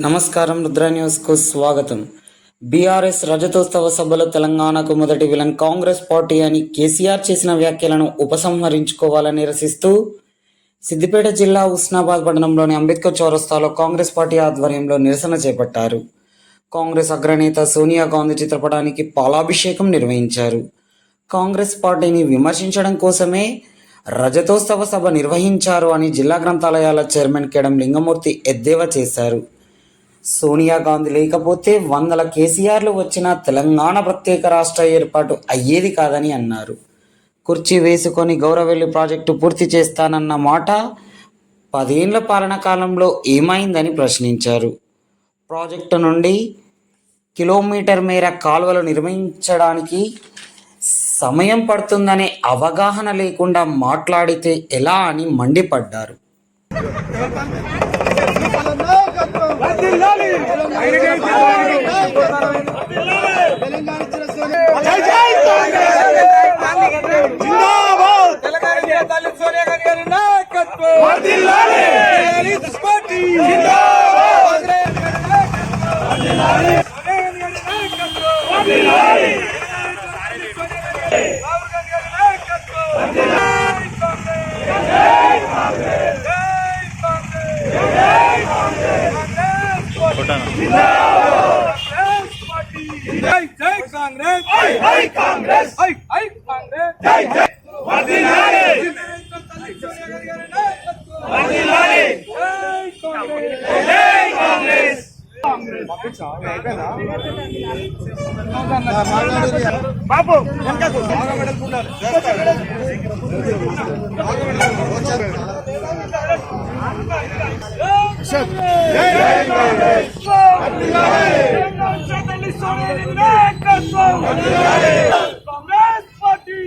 నమస్కారం రుద్ర న్యూస్కు స్వాగతం. బీఆర్ఎస్ రజతోత్సవ సభలో తెలంగాణకు మొదటి విలన్ కాంగ్రెస్ పార్టీ అని కేసీఆర్ చేసిన వ్యాఖ్యలను ఉపసంహరించుకోవాలని నిరసిస్తూ సిద్దిపేట జిల్లా ఉస్నాబాద్ పట్టణంలోని అంబేద్కర్ చౌరస్తాలో కాంగ్రెస్ పార్టీ ఆధ్వర్యంలో నిరసన చేపట్టారు. కాంగ్రెస్ అగ్రనేత సోనియా గాంధీ చిత్రపటానికి పాలాభిషేకం నిర్వహించారు. కాంగ్రెస్ పార్టీని విమర్శించడం కోసమే రజతోత్సవ సభ నిర్వహించారు అని జిల్లా గ్రంథాలయాల చైర్మన్ కేడం లింగమూర్తి ఎద్దేవా చేశారు. సోనియా గాంధీ లేకపోతే వందల కేసీఆర్లు వచ్చిన తెలంగాణ ప్రత్యేక రాష్ట్ర ఏర్పాటు అయ్యేది కాదని అన్నారు. కుర్చీ వేసుకొని గౌరవెల్లి ప్రాజెక్టు పూర్తి చేస్తానన్న మాట పదేండ్ల పాలన కాలంలో ఏమైందని ప్రశ్నించారు. ప్రాజెక్టు నుండి కిలోమీటర్ మేర కాలువలు నిర్మించడానికి సమయం పడుతుందనే అవగాహన లేకుండా మాట్లాడితే ఎలా అని మండిపడ్డారు. జై జై కాంగ్రెస్ జిందాబాద్ తెలంగాణ తల్లి సోనియా గాంధీ గారి నాయకత్వం వర్ధిల్లాలి కాంగ్రెస్ పార్టీ జిందాబాద్ సోనియా గాంధీ గారి నాయకత్వం వర్ధిల్లాలి రాహుల్ గాంధీ గారి నాయకత్వం జై కాంగ్రెస్ జై కాంగ్రెస్ కాంగ్రెస్ బాబు వెనకకు. జై జై కాంగ్రెస్ కాంగ్రెస్ పార్టీ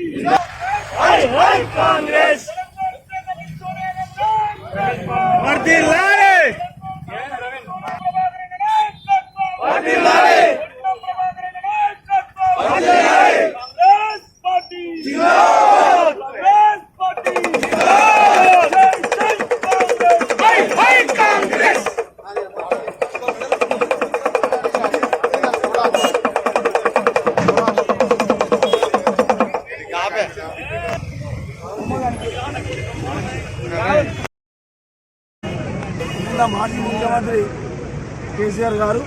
కింద మాజీ ముఖ్యమంత్రి కేసీఆర్ గారు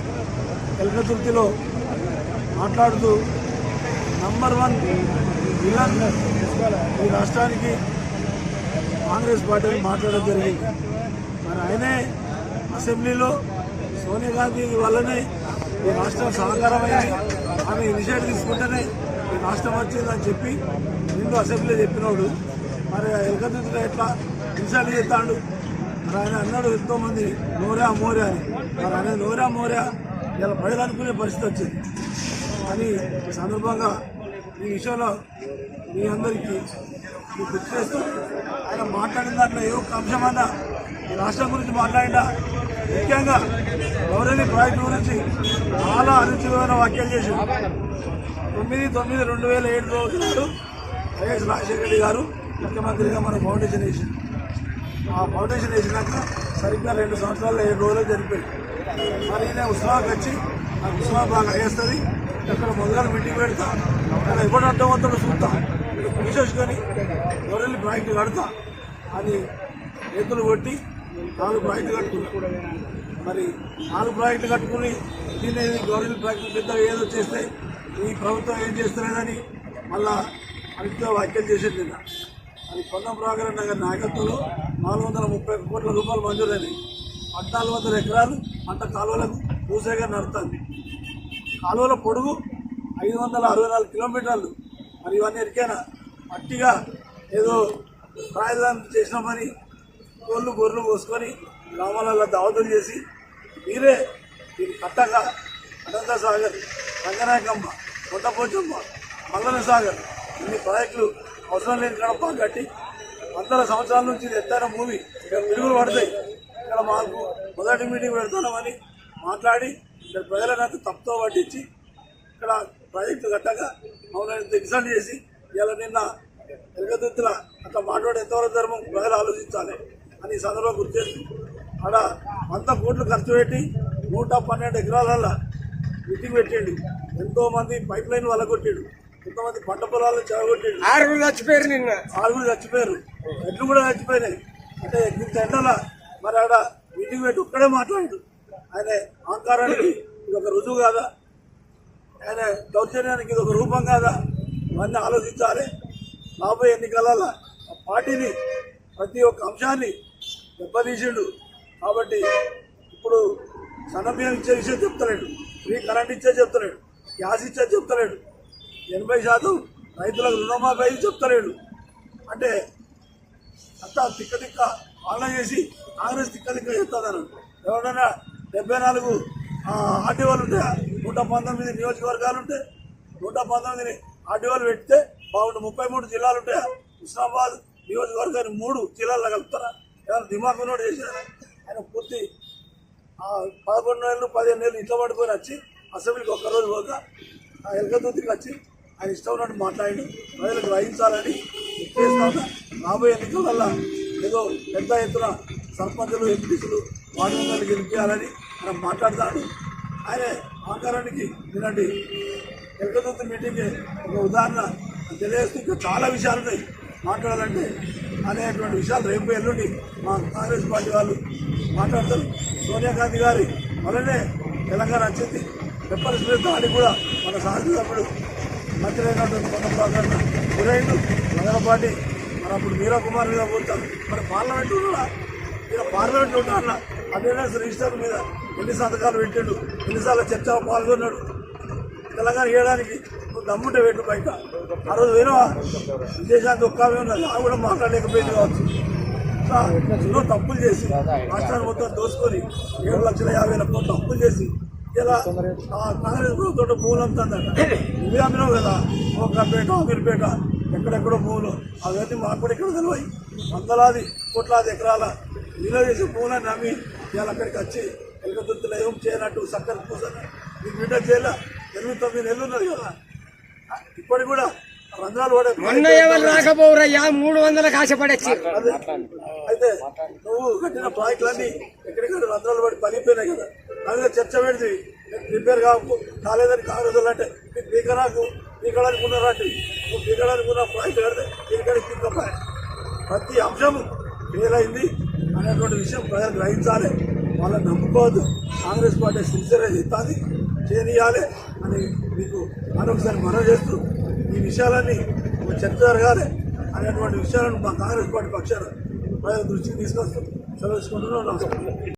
ఎల్కతుర్తిలో మాట్లాడుతూ నంబర్ వన్ విలన్ ఈ రాష్ట్రానికి కాంగ్రెస్ పార్టీని మాట్లాడడం జరిగింది. మరి ఆయనే అసెంబ్లీలో సోనియా గాంధీ వల్లనే ఈ రాష్ట్రం సహకారమైంది ఆమె ఇనిషియేటివ్ తీసుకుంటేనే ఈ రాష్ట్రం వచ్చిందని చెప్పి నిన్ను అసెంబ్లీలో చెప్పినోడు. మరి ఎల్కతుర్తిలో ఎట్లా ఇన్సల్ట్ చేస్తాడు? మరి ఆయన అన్నాడు ఎంతో మంది నోరా మోరా అని. మరి ఆయన నోరా మోరా ఇలా ప్రజలు అనుకునే పరిస్థితి వచ్చింది. అని సందర్భంగా ఈ విషయంలో మీ అందరికీ గుర్తు చేస్తూ ఆయన మాట్లాడిన దాంట్లో ఏ ఒక్క అంశమన్నా ఈ రాష్ట్రం గురించి మాట్లాడినా ముఖ్యంగా గౌరవీ ప్రాజెక్టు గురించి చాలా అనుచితమైన వ్యాఖ్యలు చేసి తొమ్మిది తొమ్మిది రెండు వేల ఏడు రోజు నాడు వైఎస్ రాజశేఖర రెడ్డి గారు ముఖ్యమంత్రిగా మన ఫౌండేషన్ వేసింది ఆ ఫౌండేషన్ వేసినాక సరిగ్గా రెండు సంవత్సరాలు ఏడు రోజులు జరిపాడు మరి నేను ఉత్సవాకి వచ్చి నాకు ఉత్సవం బాగా వేస్తుంది అక్కడ మొదలు మీటింగ్ పెడతా అక్కడ ఎవరు అడ్డవంతుడు చూస్తా. ఇక్కడ తీసేసుకొని గొర్రెలు ప్రాజెక్టు కడతా అని చేతులు కొట్టి నాలుగు ప్రాజెక్టులు కట్టుకున్నాను మరి నాలుగు ప్రాజెక్టులు కట్టుకుని దీన్ని గవర్నమెంట్ ప్రాజెక్టు పెద్ద ఏదో చేస్తే ఈ ప్రభుత్వం ఏం చేస్తలేదని మళ్ళా అనితో వ్యాఖ్యలు చేసేది నిన్న అది పొన్నం ప్రభాకర్ నగర్ నాయకత్వంలో నాలుగు వందల ముప్పై కోట్ల రూపాయలు మంజూరైనవి పద్నాలుగు వందల ఎకరాలు పంట కాలువలకు భూసేగా నడుతుంది కాలువల పొడుగు ఐదు వందల అరవై నాలుగు కిలోమీటర్లు. మరి ఇవన్నీ ఎరికైనా మట్టిగా ఏదో రాజధాని చేసినామని కోళ్ళు గొర్రెలు పోసుకొని గ్రామాలలో దావతులు చేసి మీరే దీన్ని కట్టగా అనంత సాగర్ రంగనాయకమ్మ కొండపోచమ్మ మల్లన సాగర్ ఇన్ని ప్రాజెక్టులు అవసరం లేని కడప కట్టి వందల సంవత్సరాల నుంచి ఇది ఎత్తైన మూవీ. ఇక్కడ పిలుగులు పడతాయి. ఇక్కడ మాకు మొదటి మీటింగ్ పెడుతున్నామని మాట్లాడి ఇక్కడ ప్రజలను తప్పుతో పట్టించి ఇక్కడ ప్రాజెక్టు కట్టగా మమ్మల్ని ఇన్సల్ట్ చేసి ఇలా నిన్న ఎరగదుత్తుల అట్లా మాట్లాడే ఎంతవరకు ధర్మం ప్రజలు ఆలోచించాలి అని ఈ సందర్భంగా గుర్తు చేసి ఆడ వంద కోట్లు ఖర్చు పెట్టి నూట పన్నెండు ఎకరాలల్లో మీటింగ్ పెట్టిండు. ఎంతోమంది పైప్ లైన్ వలగొట్టాడు కొంతమంది పంట పొలాలను చెడగొట్టాడు ఆరుగురు చచ్చిపోయారు నిన్న. ఆరుగురు చచ్చిపోయారు. ఎట్లు కూడా చచ్చిపోయినాయి. అంటే ఇంత ఎండల మరి ఆడ మీటింగ్ పెట్టి ఒక్కడే మాట్లాడు ఆయన అహంకారానికి ఇది ఒక రుజువు కాదా? ఆయన దౌర్జన్యానికి ఇది ఒక రూపం కాదా? ఇవన్నీ ఆలోచించాలి. రాబోయే ఎన్నికలలో ఆ పార్టీని ప్రతి ఒక్క అంశాన్ని దెబ్బతీసిండు. కాబట్టి ఇప్పుడు సన్నబియ్యం ఇచ్చే విషయం చెప్తలేడు. ఫ్రీ కరెంట్ ఇచ్చే చెప్తలేడు. గ్యాస్ ఇచ్చే చెప్తలేడు. ఎనభై శాతం రైతులకు రుణమాఫీ అయ్యి చెప్తలేడు. అంటే అంతా తిక్క తిక్క చేసి కాంగ్రెస్ తిక్క తిక్క చేస్తుందన్నారు ఎవరైనా డెబ్బై నాలుగు ఆర్టీఓలు ఉంటే నూట పంతొమ్మిది నియోజకవర్గాలు ఉంటాయి నూట పంతొమ్మిది ఆర్టీఓలు పెడితే బాగుంటుంది ముప్పై మూడు జిల్లాలు ఉంటాయా? హుస్నాబాద్ నియోజకవర్గాన్ని మూడు జిల్లాల్లో కలుపుతారా ఏమైనా దిమాకు నోటు చేశారా? ఆయన పూర్తి పదకొండు నెలలు పదిహేను నెలలు ఇంట్లో పడిపోయి వచ్చి అసెంబ్లీకి ఒక్కరోజు పోక ఆ ఎలకతూతికి వచ్చి ఆయన ఇష్టం ఉన్నట్టు మాట్లాడి ప్రజలకు గ్రహించాలని చేస్తాను. రాబోయే ఎన్నికల ఏదో పెద్ద ఎత్తున సర్పంచులు ఎంపీసులు వార్డు గెలిపించాలని మనం మాట్లాడతాడు ఆయన ఆకారానికి ఇలాంటి ఎలకతూతి మీటింగ్ ఒక ఉదాహరణ తెలియజేస్తూ ఇంకా చాలా విషయాలు ఉన్నాయి మాట్లాడాలంటే అనేటువంటి విషయాలు రేపు ఎల్లుండి మా కాంగ్రెస్ పార్టీ వాళ్ళు మాట్లాడతారు. సోనియా గాంధీ గారి వలనే తెలంగాణ వచ్చింది పెప్పర్ స్ప్రే కూడా మన సహజ సభ్యుడు అయినటువంటి కొండ ప్రకటన గురైండు నగరపాటి మరి అప్పుడు మీరా కుమార్ మీద పోతారు మరి పార్లమెంట్ ఉన్నాడా ఈయన పార్లమెంట్ ఉంటాడన్న అటెండెన్స్ రిజిస్టర్ మీద ఎన్ని సంతకాలు పెట్టాడు ఎన్నిసార్లు చర్చలో పాల్గొన్నాడు. తెలంగాణ వేయడానికి నువ్వు దమ్ముంటే పెట్టు బయట. ఆ రోజు వేరేవా విదేశానికి ఒక్క ఉన్నది ఆ కూడా మాట్లాడలేకపోయింది కావచ్చు. ఎన్నో తప్పులు చేసి రాష్ట్రాన్ని మొత్తం దోసుకొని ఏడు లక్షల యాభై వేల కోట్లు అప్పులు చేసి ఇలా ఆ కాంగ్రెస్ ప్రభుత్వం భూములు అమ్ముతుందట నువ్వే అమ్మినావు కదా అమీర్పేట ఎక్కడెక్కడో భూములు అవన్నీ మాకు కూడా ఇక్కడ తెలివాయి. వందలాది కోట్లాది ఎకరాల విలువ చేసే భూములని నమ్మి ఇవాళ అక్కడికి వచ్చి ఎలకతుర్తిలో ఏం చేయనట్టు చక్కర కూర్చొని నీకు బిడ్డ చేయలే? ఎనిమిది తొమ్మిది నెలలు ఉన్నది కదా. ఇప్పటికి కూడా రంధ్రాలు పడే రాకపోరయ్యా మూడు వందలకు ఆశపడచ్చి అదే. అయితే నువ్వు కట్టిన ప్రాజెక్టులన్నీ ఎక్కడిక్కడ రంధ్రాలు పడి పలిపోయినాయి కదా. దానిలో చర్చ పెడితే రిపేర్ కాకు కాలేదని కాంగ్రెస్ అంటే మీకు పీకరాకు పీకడానికి ఉన్నారంటే నువ్వు పీకడానికి ఉన్న ప్రాజెక్ట్ కడితే పీకడానికి పీకపోయా ప్రతి అంశం ఫెయిల్ అయింది అనేటువంటి విషయం ప్రజలు గ్రహించాలి. వాళ్ళని నమ్ముకోవద్దు. కాంగ్రెస్ పార్టీ సిన్సియర్గా చెప్తాది చేయాలి అని మీకు మరొకసారి మనవి చేస్తూ ఈ విషయాలన్నీ ఒక చర్చ జరగాలి అనేటువంటి విషయాలను మా కాంగ్రెస్ పార్టీ పక్షాన ప్రజల దృష్టికి తీసుకొస్తూ సెలవుకుంటున్నాం నమస్కారం.